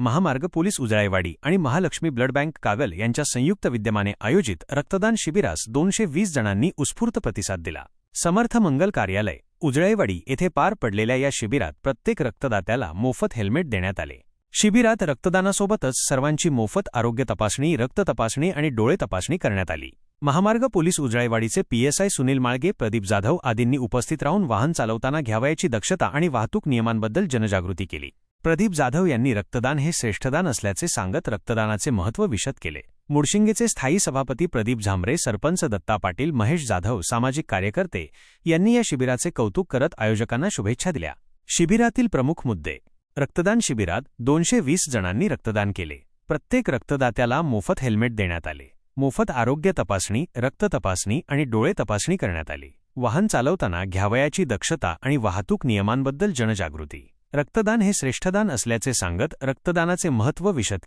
महामार्ग पोलीस उजळाईवाडी आणि Mahalakshmi blood bank Kagal यांच्या संयुक्त विद्यमाने आयोजित रक्तदान शिबिरास दोनशे वीस जणांनी उत्स्फूर्त प्रतिसाद दिला. समर्थ मंगल कार्यालय उजळाईवाडी येथे पार पडलेल्या या शिबिरात प्रत्येक रक्तदात्याला मोफत हेल्मेट देण्यात आले. शिबिरात रक्तदानासोबतच सर्वांची मोफत आरोग्य तपासणी रक्त तपासणी आणि डोळे तपासणी करण्यात आली. महामार्ग पोलीस उजळाईवाडीचे पीएसआय सुनील माळगे प्रदीप जाधव आदींनी उपस्थित राहून वाहन चालवताना घ्यावयाची दक्षता आणि वाहतूक नियमांबद्दल जनजागृती केली. प्रदीप जाधव यांनी रक्तदान हे श्रेष्ठदान असल्याचे सांगत रक्तदानाचे महत्त्व विशद केले. मुडशिंगेचे स्थायी सभापती प्रदीप झांबरे सरपंच दत्ता पाटील महेश जाधव सामाजिक कार्यकर्ते यांनी या शिबिराचे कौतुक करत आयोजकांना शुभेच्छा दिल्या. शिबिरातील प्रमुख मुद्दे. रक्तदान शिबिरात दोनशे वीस जणांनी रक्तदान केले. प्रत्येक रक्तदात्याला मोफत हेल्मेट देण्यात आले. मोफत आरोग्य तपासणी रक्त तपासणी आणि डोळे तपासणी करण्यात आली. वाहन चालवताना घ्यावयाची दक्षता आणि वाहतूक नियमांबद्दल जनजागृती. रक्तदान हे श्रेष्ठदान असल्याचे सांगत रक्तदानाचे महत्त्व विशद